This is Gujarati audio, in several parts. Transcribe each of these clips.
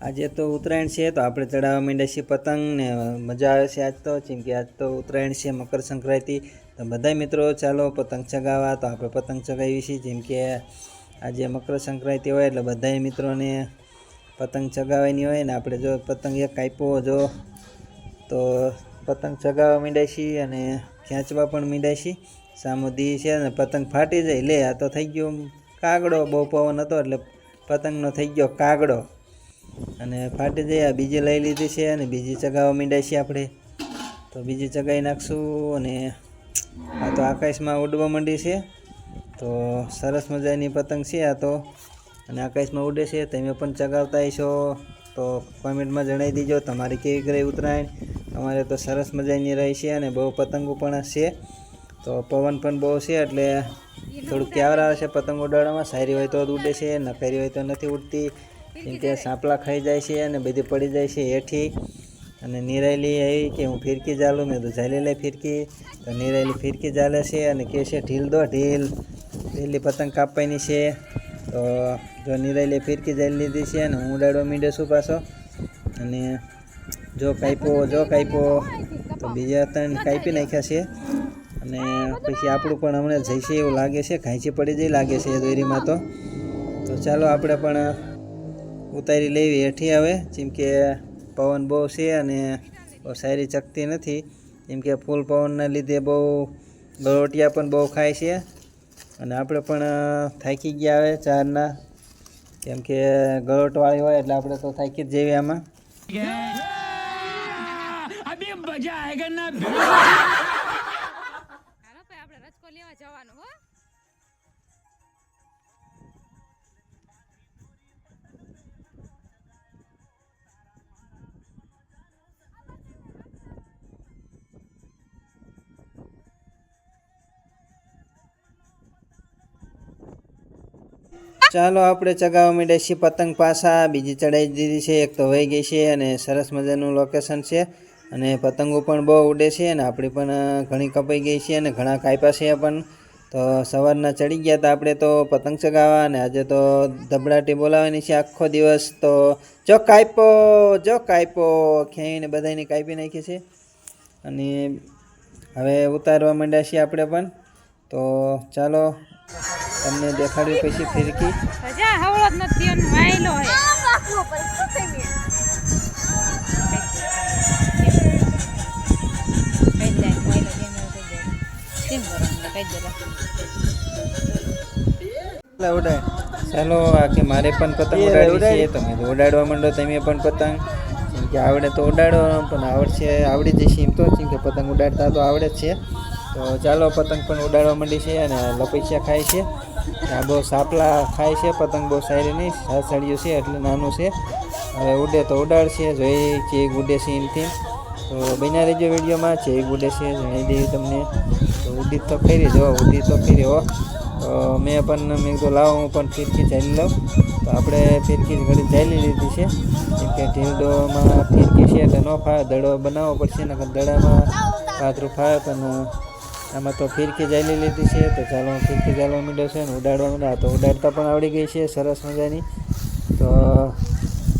આજે તો ઉત્તરાયણ છે, તો આપણે ચડાવવા માંડ્યા છીએ પતંગ ને મજા આવે છે આજ તો, જેમ કે આજ તો ઉત્તરાયણ છે, મકર સંક્રાંતિ. તો બધા મિત્રો, ચાલો પતંગ ચગાવવા. તો આપણે પતંગ ચગાવીએ છીએ, જેમ કે આજે મકર સંક્રાંતિ હોય, એટલે બધા મિત્રોને પતંગ ચગાવવાની હોય ને આપણે જો પતંગ એક કાપ્યો જો, તો પતંગ ચગાવવા માંડ્યા છીએ અને ખેંચવા પણ માંડ્યા છીએ. સામુદી છે અને પતંગ ફાટી જાય, લે આ તો થઈ ગયો કાગડો, બહુ પવન હતો એટલે પતંગનો થઈ ગયો કાગડો. અને ફાટી જાય આ બીજી લઈ લીધી છે અને બીજી ચગાવવા માંડ્યા છીએ આપણે. તો બીજી ચગાવી નાખશું અને આ તો આકાશમાં ઉડવા માંડી છે. તો સરસ મજાની પતંગ છે આ તો. અને આકાશમાં ઉડે છે, તમે પણ ચગાવતા હશો. તો કોમેન્ટમાં જણાવી દીજો, તમારી કેવી રહી ઉત્તરાયણ? અમારે તો સરસ મજાની રહી છે અને બહુ પતંગો પણ છે તો પવન પણ બહુ છે, એટલે થોડુંક ક્યાવર આવે છે પતંગ ઉડાડવામાં. સારી હોય તો ઉડે છે, નકારી હોય તો નથી ઉડતી. કેમ કે સાંપલા ખાઈ જાય છે અને બધી પડી જાય છે હેઠી. અને નિરાયેલી આવી કે હું ફિરકી ચાલું, મેં તો ઝાલી લે ફિરકી. તો નિરાયેલી ફિરકી ચાલે છે અને કહે છે, ઢીલ દો, ઢીલ. પહેલી પતંગ કાપવાની છે. તો જો નિરાયેલી ફિરકી ચાલી લીધી છે અને હું ઉડાડવા માંડ્યો છું પાછો. અને જો કાપ્યો જો કાપ્યો. તો બીજા ત્રણ કાપી નાખ્યા છે. અને પછી આપણું પણ હમણાં જઈશે એવું લાગે છે. ઘાંચી પડી જઈ લાગે છે દોરીમાં તો. તો ચાલો આપણે પણ ઉતારી લેવી હેઠી આવે જેમ કે પવન બહુ છે અને બહુ સારી ચકતી નથી. જેમ કે ફૂલ પવનના લીધે બહુ ગળોટિયા પણ બહુ ખાય છે. અને આપણે પણ થાકી ગયા આવે ચારના. કેમ કે ગળોટવાળી હોય એટલે આપણે તો થાકી જ જેવી આમાં. ચાલો આપણે ચગાવવા માંડ્યા છીએ પતંગ પાસા. બીજી ચડાવી દીધી છે, એક તો વહી ગઈ છે અને સરસ મજાનું લોકેશન છે. અને પતંગો પણ બહુ ઉડે છે અને આપણી પણ ઘણી કપાઈ ગઈ છે અને ઘણા કાપ્યા છે પણ. તો સવારના ચડી ગયા હતા આપણે તો પતંગ ચગાવવા અને આજે તો ધબડાટી બોલાવવાની છે આખો દિવસ. તો જો કાપો જો કાપ્યો ખેઈને બધાને કાપી નાખી છે. અને હવે ઉતારવા માંડ્યા છીએ આપણે પણ. તો ચાલો તમને દેખાડ્યું પછી ફિરકી. હજા હવળો જ નથી અને વાયલો હે. ચાલો આખી મારે પણ પતંગ ઉડાડી છે. તમે ઉડાડવા માંડો તમે પણ પતંગ. કેમ કે આવડે તો ઉડાડો પણ આવડશે આવડી જશે એમ તો કેમ કે પતંગ ઉડાડતા તો આવડે જ છે. તો ચાલો પતંગ પણ ઉડાડવા માંડી છે અને લપૈયા ખાય છે. આ બહુ સાપલા ખાય છે, પતંગ બહુ સારી નહીં સાસળિયું છે, એટલે નાનું છે. હવે ઉડે તો ઉડાડશે જોઈએ ચેક ઉડે છે એમથી તો બન્યા રહેજો વિડીયોમાં ચેક ઉડે છે જણાવી દેવી તમને. તો ઉડી તો ફેરી જો ઉડી તો ફેરી હો. તો મેં પણ, મેં કીધું લાવો, હું પણ ફિરકી ચાલી લઉં. તો આપણે ફિરકી ઘડી ચાલી લીધી છે. કેમ કે ઢીલડોમાં ફિરકી છે, એટલે ન ફાવે, દડો બનાવવો પડશે ને દડામાં પાથરું ફાવે પણ આમાં તો ફિરકી જાલી લીધી છે, તો ચાલો ફિરકી જાલવા માંડ્યો છે ને ઉડાડવા માંડ્યા તો ઉડાડતા પણ આવડી ગઈ છે, સરસ મજાની. તો,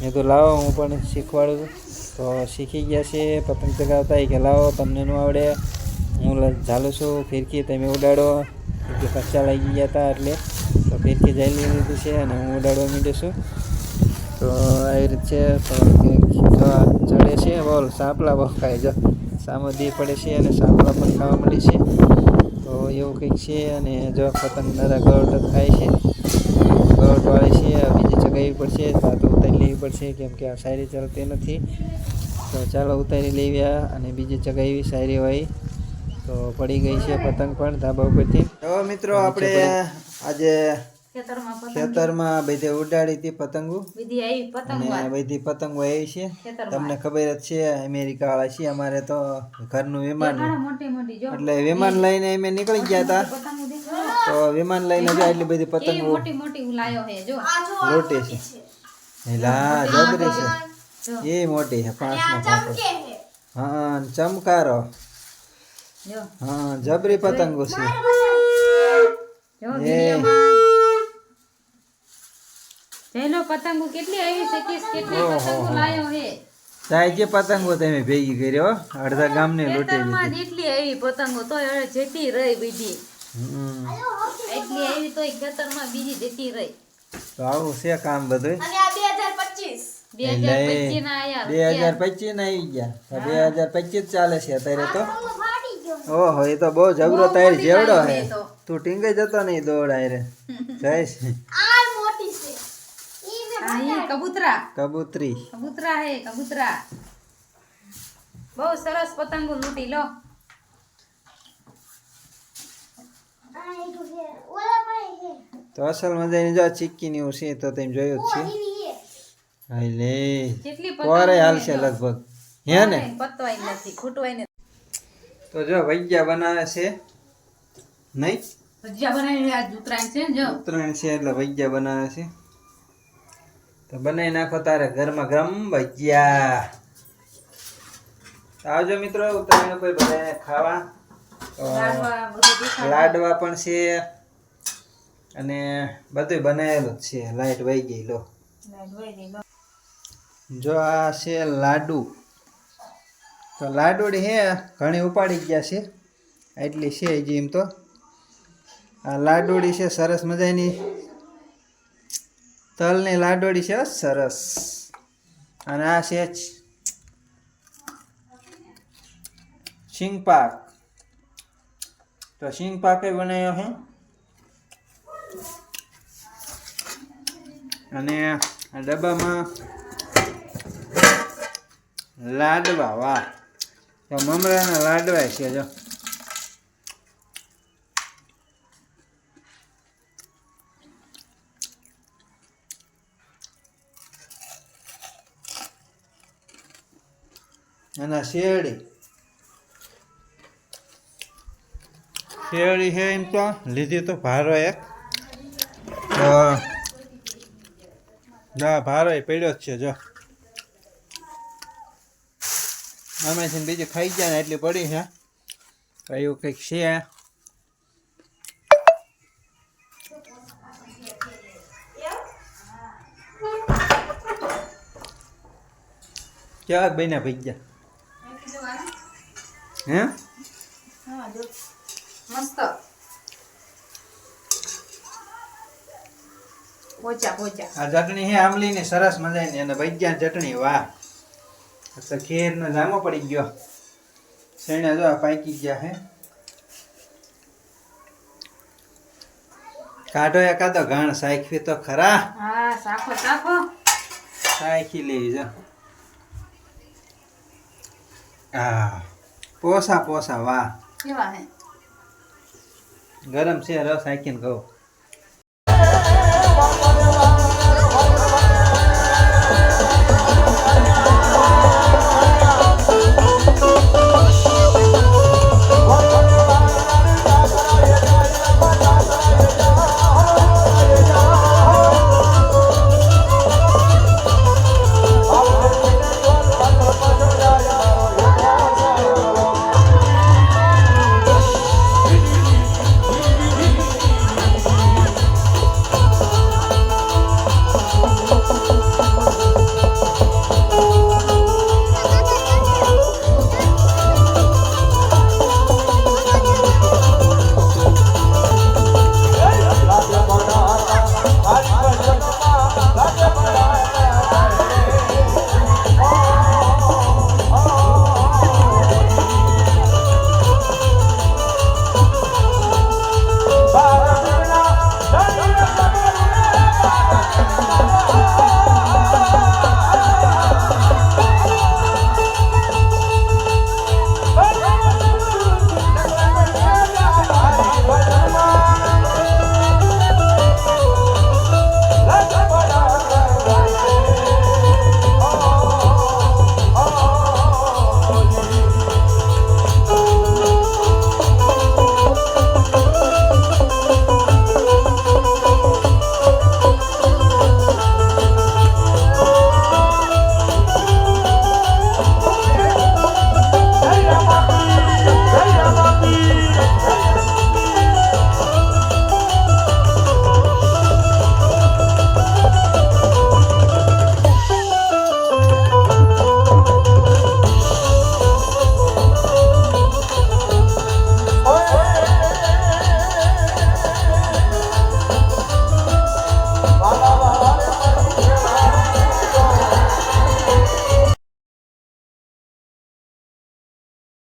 મેં તો લાવો, હું પણ શીખવાડું તો શીખી ગયા છે, પતંગ ચગાવતા કે, લાવો, તમને ન આવડે. હું ઝાલું છું, ફિરકી, તમે ઉડાડો. કેમ કે કચ્ચા લાગી ગયા હતા એટલે. તો ફિરકી જાલી લીધી છે અને હું ઉડાડવા માંડ્યો છું. તો આવી રીત છે, તો ચડે છે, બોલ, સાપલા બહુ ખાય જો સામોદી પડે છે અને સાંભળવા પણ ખાવા મળે છે. તો એવું કંઈક છે અને જો પતંગ દાદા ગળોટ ખાય છે. ગળોટ વાળી છે બીજી ચગાવી પડશે તો ઉતારી લેવી પડશે કેમ કે આ શાયરી ચાલતી નથી. તો ચાલો ઉતારી લેવ્યા અને બીજી ચગાવી શાયરી હોય. તો પડી ગઈ છે પતંગ પણ ધાબા ઉપરથી. મિત્રો આપણે આજે ખેતરમાં બધી ઉડાડી હતી પતંગો. અને બધી પતંગો આવી છે. તમને ખબર જ છે અમેરિકા વાળા છે અમારે તો ઘરનું વિમાન. ઘણા મોટી મોટી જો એટલે વિમાન લઈને અમે નીકળી ગયા હતા. તો વિમાન લઈને જો એટલી બધી પતંગો મોટી મોટી ઉલાયો હે જો. લોટી છે. એલા જબરી છે. એ મોટી છે પાંચમાં પાંચ હા ચમકારો. હા જબરી પતંગો છે. જો એ. પહેલો પતંગો કેટલી આવી શકીશ કેટલી પતંગો લાયો હે? તાય જે પતંગો તમે ભેગી કર્યો અડધા ગામને લૂંટી એટલી આવી પતંગો તો હવે જતી રહી બીજી. એટલી આવી તો ખેતરમાં બીજી જેતી રહી. તો આવું છે કામ બધું? બે હજાર પચીસ. ના આયા બે હજાર પચીસ ના આવી ગયા. બે હજાર પચીસ ચાલે છે અત્યારે તો? ઓહો એ તો બહુ જબરો તાર જેવડો હે. તું. ટીંગે જતો નહીં દોડાય રે જઈશ. હા કબૂતરા. કબૂતરી. કબૂતરા હે કબૂતરા. બહુ સરસ પતંગો લૂંટી લો. તો અસલ મજાની જો ચીક્કી ની છે તો તેમ જોયું જ છે. હાય લે. કેટલી પોરે પતંગો હાલશે લગભગ. હે ને? પતવાય નથી ખૂટવાય ને તો જો વૈયા બનાવે છે. નહીં? ભજીયા બનાવીને આજ ઉતરાયણ છે જો. ઉત્તરાયણ છે એટલે ભજીયા બનાવે છે. તો બનાવી નાખો તારે ઘરમાં ગરમ ભજીયા. આવજો મિત્રો ઉત્તરાયણ ઉપર બધાને ખાવા. તો લાડવા પણ છે અને બધું બનાવેલું જ છે. લાઈટ વહી ગઈ લો. લો. જો આ છે લાડુ. તો લાડુડી હે ઘણી ઉપાડી ગયા છે. એટલી છે હજી એમ તો. આ લાડુડી છે સરસ મજાની. તલની લાડુડી છે સરસ. અને આ છે શિંગપાક તો શિંગપાક એ બનાવ્યો છે અને આ ડબ્બામાં લાડવા, વાહ. તો મમરાના લાડવા છે, જો. અને શેરડી. શેરડી છે એમ તો લીધી તો ભારો એક. ના ભારો એ પડ્યો જ છે જો. અમે છે બીજું ખાઈ ગયા ને એટલી પડી છે. એવું કંઈક છે? ક્યાંક બન્યા ભાઈ ગયા? હે? હા, જો. મસ્ત. પોચા પોચા. આ ચટણી છે આમલીની સરસ મજાની અને ભજીયા ચટણી વાહ. તો તો ખીરનો જામો પડી ગયો. શેણે જો આ પાકી ગયા હે. કાઢો એકાદો ઘાણ સાખવી તો ખરા. હા સાખો સાખો. સાખી લેવી જો આ. પોસા પોસા વાહ. કેવા હે? ગરમ છે રસ આખીને કહું.